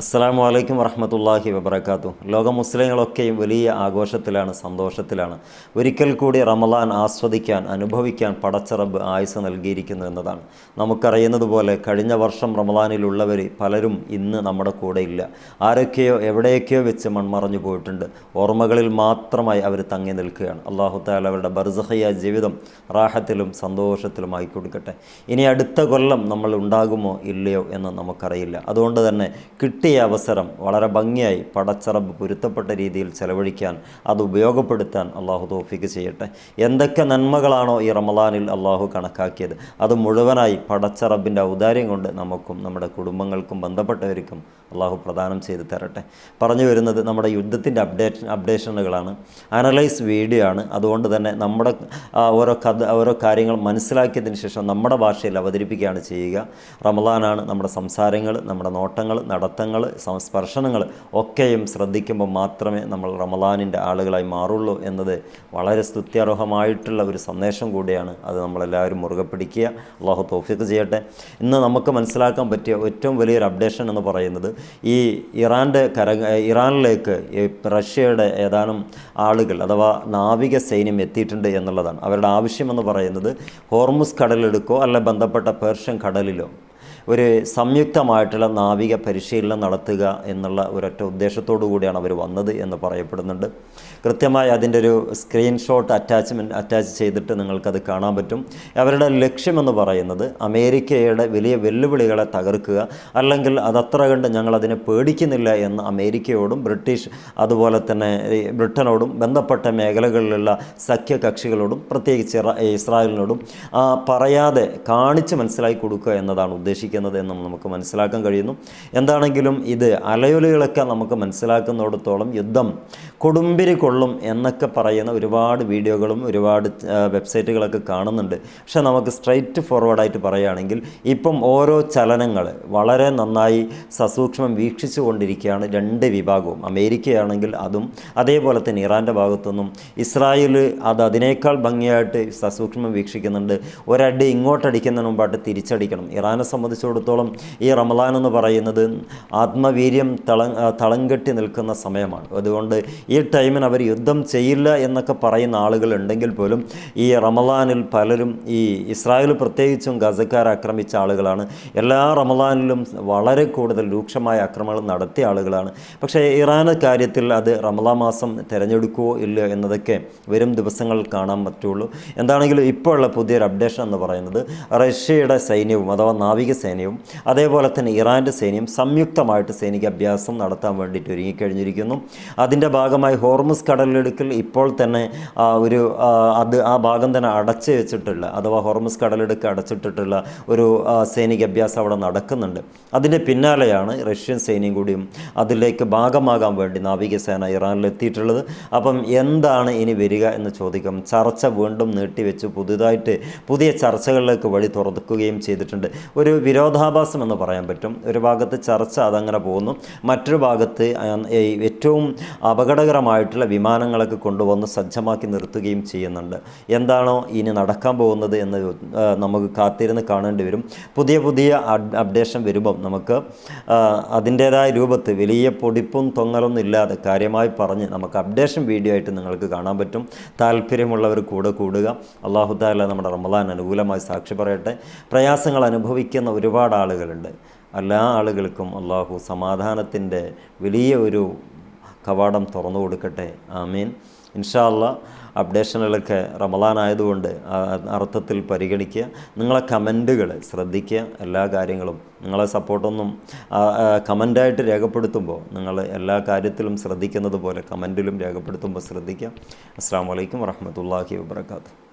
അസ്സാം വലൈക്കും വറഹമത്തല്ലാഹി വബർക്കാത്തു ലോക മുസ്ലിങ്ങളൊക്കെയും വലിയ ആഘോഷത്തിലാണ് സന്തോഷത്തിലാണ്. ഒരിക്കൽ കൂടി റമലാൻ ആസ്വദിക്കാൻ അനുഭവിക്കാൻ പടച്ചറബ് ആയുസ് നൽകിയിരിക്കുന്നു എന്നതാണ്. നമുക്കറിയുന്നത് പോലെ കഴിഞ്ഞ വർഷം റമലാനിലുള്ളവർ പലരും ഇന്ന് നമ്മുടെ കൂടെ ഇല്ല. ആരൊക്കെയോ എവിടെയൊക്കെയോ വെച്ച് മൺമറഞ്ഞു പോയിട്ടുണ്ട്. ഓർമ്മകളിൽ മാത്രമായി അവർ തങ്ങി നിൽക്കുകയാണ്. അള്ളാഹു താല അവരുടെ ബർസഹയ ജീവിതം റാഹത്തിലും സന്തോഷത്തിലും ആയി കൊടുക്കട്ടെ. ഇനി അടുത്ത കൊല്ലം നമ്മൾ ഉണ്ടാകുമോ ഇല്ലയോ എന്ന് നമുക്കറിയില്ല. അതുകൊണ്ട് തന്നെ കിട്ടിയ അവസരം വളരെ ഭംഗിയായി പടച്ചറബ് പൊരുത്തപ്പെട്ട രീതിയിൽ ചെലവഴിക്കാൻ അത് ഉപയോഗപ്പെടുത്താൻ അള്ളാഹു തോഫിക്ക് ചെയ്യട്ടെ. എന്തൊക്കെ നന്മകളാണോ ഈ റമലാനിൽ അള്ളാഹു കണക്കാക്കിയത്. അത് മുഴുവനായി പടച്ചറബിന്റെ ഔദാര്യം കൊണ്ട് നമുക്കും നമ്മുടെ കുടുംബങ്ങൾക്കും ബന്ധപ്പെട്ടവർക്കും അള്ളാഹു പ്രദാനം ചെയ്ത് തരട്ടെ. പറഞ്ഞു വരുന്നത് നമ്മുടെ യുദ്ധത്തിന്റെ അപ്ഡേഷൻ അപ്ഡേഷനുകളാണ്. അനലൈസ് വീഡിയോ ആണ്. അതുകൊണ്ട് തന്നെ നമ്മുടെ ഓരോ കഥ ഓരോ കാര്യങ്ങൾ മനസ്സിലാക്കിയതിന് ശേഷം നമ്മുടെ ഭാഷയിൽ അവതരിപ്പിക്കുകയാണ് ചെയ്യുക. റമലാനാണ് നമ്മുടെ സംസാരങ്ങൾ നമ്മുടെ നോട്ടങ്ങൾ നടത്തങ്ങൾ സംസ്പർശനങ്ങൾ ഒക്കെയും ശ്രദ്ധിക്കുമ്പോൾ മാത്രമേ നമ്മൾ റമലാനിന്റെ ആളുകളായി മാറുള്ളൂ എന്നത് വളരെ സ്തുത്യർഹമായിട്ടുള്ള ഒരു സന്ദേശം കൂടിയാണ്. അത് നമ്മളെല്ലാവരും മുറുകെ പിടിക്കുക. അള്ളാഹു തോഫിക്ക് ചെയ്യട്ടെ. ഇന്ന് നമുക്ക് മനസ്സിലാക്കാൻ പറ്റിയ ഏറ്റവും വലിയൊരു അപ്ഡേഷൻ എന്ന് പറയുന്നത് ഈ ഇറാന്റെ കര ഇറാനിലേക്ക് റഷ്യയുടെ ഏതാനും ആളുകൾ അഥവാ നാവിക സൈന്യം എത്തിയിട്ടുണ്ട് എന്നുള്ളതാണ്. അവരുടെ ആവശ്യമെന്ന് പറയുന്നത് ഹോർമുസ് കടലെടുക്കോ അല്ല ബന്ധപ്പെട്ട പേർഷ്യൻ കടലിലോ ഒരു സംയുക്തമായിട്ടുള്ള നാവിക പരിശീലനം നടത്തുക എന്നുള്ള ഒരൊറ്റ ഉദ്ദേശത്തോടു കൂടിയാണ് അവർ വന്നത് എന്ന് പറയപ്പെടുന്നുണ്ട്. കൃത്യമായി അതിന്റെ ഒരു സ്ക്രീൻഷോട്ട് അറ്റാച്ച്മെന്റ് അറ്റാച്ച് ചെയ്തിട്ട് നിങ്ങൾക്കത് കാണാൻ പറ്റും. അവരുടെ ലക്ഷ്യമെന്ന് പറയുന്നത് അമേരിക്കയുടെ വലിയ വെല്ലുവിളികളെ തകർക്കുക അല്ലെങ്കിൽ അതത്ര കണ്ട് ഞങ്ങളതിനെ പേടിക്കുന്നില്ല എന്ന് അമേരിക്കയോടും ബ്രിട്ടീഷ് അതുപോലെ തന്നെ ബ്രിട്ടനോടും ബന്ധപ്പെട്ട മേഖലകളിലുള്ള സഖ്യകക്ഷികളോടും പ്രത്യേകിച്ച് ഇസ്രായേലിനോടും പറയാതെ കാണിച്ച് മനസ്സിലാക്കി കൊടുക്കുക എന്നതാണ് ഉദ്ദേശിക്കുന്നത്. എന്നും നമുക്ക് മനസ്സിലാക്കാൻ കഴിയുന്നു. എന്താണെങ്കിലും ഇത് അലയൊലികളൊക്കെ നമുക്ക് മനസ്സിലാക്കുന്നിടത്തോളം യുദ്ധം കൊടുമ്പിരി കൊള്ളും എന്നൊക്കെ പറയുന്ന ഒരുപാട് വീഡിയോകളും ഒരുപാട് വെബ്സൈറ്റുകളൊക്കെ കാണുന്നുണ്ട്. പക്ഷേ നമുക്ക് സ്ട്രൈറ്റ് ഫോർവേഡായിട്ട് പറയുകയാണെങ്കിൽ ഇപ്പം ഓരോ ചലനങ്ങൾ വളരെ നന്നായി സസൂക്ഷ്മം വീക്ഷിച്ചു കൊണ്ടിരിക്കുകയാണ് രണ്ട് വിഭാഗവും. അമേരിക്കയാണെങ്കിൽ അതും അതേപോലെ തന്നെ ഇറാന്റെ ഭാഗത്തുനിന്നും ഇസ്രായേൽ അത് അതിനേക്കാൾ ഭംഗിയായിട്ട് സസൂക്ഷ്മം വീക്ഷിക്കുന്നുണ്ട്. ഒരടി ഇങ്ങോട്ടടിക്കുന്നതിന് മുമ്പായിട്ട് തിരിച്ചടിക്കണം. ഇറാനെ സംബന്ധിച്ചിടത്തോളം ഈ റമലാൻ എന്ന് പറയുന്നത് ആത്മവീര്യം തള കെട്ടി നിൽക്കുന്ന സമയമാണ്. അതുകൊണ്ട് ഈ ടൈമിന് അവർ യുദ്ധം ചെയ്യില്ല എന്നൊക്കെ പറയുന്ന ആളുകൾ ഉണ്ടെങ്കിൽ പോലും ഈ റമലാനിൽ പലരും ഈ ഇസ്രായേൽ പ്രത്യേകിച്ചും ഗസക്കാർ ആക്രമിച്ച ആളുകളാണ്. എല്ലാ റമലാനിലും വളരെ കൂടുതൽ രൂക്ഷമായ ആക്രമണം നടത്തിയ ആളുകളാണ്. പക്ഷേ ഇറാൻ കാര്യത്തിൽ അത് റമലാ മാസം തിരഞ്ഞെടുക്കുമോ ഇല്ലയോ എന്നതൊക്കെ വരും ദിവസങ്ങൾ കാണാൻ പറ്റുള്ളൂ. എന്താണെങ്കിലും ഇപ്പോഴുള്ള പുതിയൊരു അപ്ഡേഷൻ എന്ന് പറയുന്നത് റഷ്യയുടെ സൈന്യവും അഥവാ നാവിക സേനയും അതേപോലെ തന്നെ ഇറാന്റെ സൈന്യം സംയുക്തമായിട്ട് സൈനിക അഭ്യാസം നടത്താൻ വേണ്ടിയിട്ട് ഒരുങ്ങിക്കഴിഞ്ഞിരിക്കുന്നു. അതിന്റെ ഭാഗമായി ഹോർമസ് കടലിടുക്കിൽ ഇപ്പോൾ തന്നെ ഒരു അത് ആ ഭാഗം തന്നെ അടച്ചു വെച്ചിട്ടുള്ള അഥവാ ഹോർമസ് കടലിടുക്ക് അടച്ചിട്ടിട്ടുള്ള ഒരു സൈനിക അഭ്യാസം അവിടെ നടക്കുന്നുണ്ട്. അതിന്റെ പിന്നാലെയാണ് റഷ്യൻ സൈന്യം കൂടിയും അതിലേക്ക് ഭാഗമാകാൻ വേണ്ടി നാവികസേന ഇറാനിൽ എത്തിയിട്ടുള്ളത് അപ്പം എന്താണ് ഇനി വരിക എന്ന് ചോദിക്കും ചർച്ച വീണ്ടും നീട്ടിവെച്ച് പുതുതായിട്ട് പുതിയ ചർച്ചകളിലേക്ക് വഴി തുറക്കുകയും ചെയ്തിട്ടുണ്ട്. ഒരു വിരോധാഭാസം എന്ന് പറയാൻ പറ്റും. ഒരു ഭാഗത്ത് ചർച്ച അതങ്ങനെ പോകുന്നു. മറ്റൊരു ഭാഗത്ത് ഏറ്റവും ഏറ്റവും അപകടകരമായിട്ടുള്ള വിമാനങ്ങളൊക്കെ കൊണ്ടുവന്ന് സജ്ജമാക്കി നിർത്തുകയും ചെയ്യുന്നുണ്ട്. എന്താണോ ഇനി നടക്കാൻ പോകുന്നത് എന്ന് നമുക്ക് കാത്തിരുന്ന് കാണേണ്ടി വരും. പുതിയ പുതിയ അപ്ഡേഷൻ വരുമ്പം നമുക്ക് അതിന്റേതായ രൂപത്തിൽ വലിയ പൊടിപ്പും തൊങ്ങലൊന്നും ഇല്ലാതെ കാര്യമായി പറഞ്ഞ് നമുക്ക് അപ്ഡേഷൻ വീഡിയോ ആയിട്ട് നിങ്ങൾക്ക് കാണാൻ പറ്റും. താല്പര്യമുള്ളവർ കൂടെ കൂടുക. അള്ളാഹു താല നമ്മുടെ റമദാൻ അനുകൂലമായി സാക്ഷി പറയട്ടെ. പ്രയാസങ്ങൾ അനുഭവിക്കുന്ന ഒരുപാട് ആളുകളുണ്ട്. എല്ലാ ആളുകൾക്കും അള്ളാഹു സമാധാനത്തിന്റെ വലിയ ഒരു കവാടം തുറന്നു കൊടുക്കട്ടെ. ആമീൻ. ഇൻഷാ അല്ലാ അപ്ഡേഷനുകളൊക്കെ റമലാൻ ആയതുകൊണ്ട് അർത്ഥത്തിൽ പരിഗണിക്കുക. നിങ്ങളെ കമന്റുകൾ ശ്രദ്ധിക്കുക എല്ലാ കാര്യങ്ങളും. നിങ്ങളെ സപ്പോർട്ടൊന്നും കമന്റായിട്ട് രേഖപ്പെടുത്തുമ്പോൾ നിങ്ങൾ എല്ലാ കാര്യത്തിലും ശ്രദ്ധിക്കുന്നത് പോലെ കമന്റിലും രേഖപ്പെടുത്തുമ്പോൾ ശ്രദ്ധിക്കുക. അസ്സാം വലൈക്കും വറഹമത്തല്ലാഹി വാബർക്കാത്തു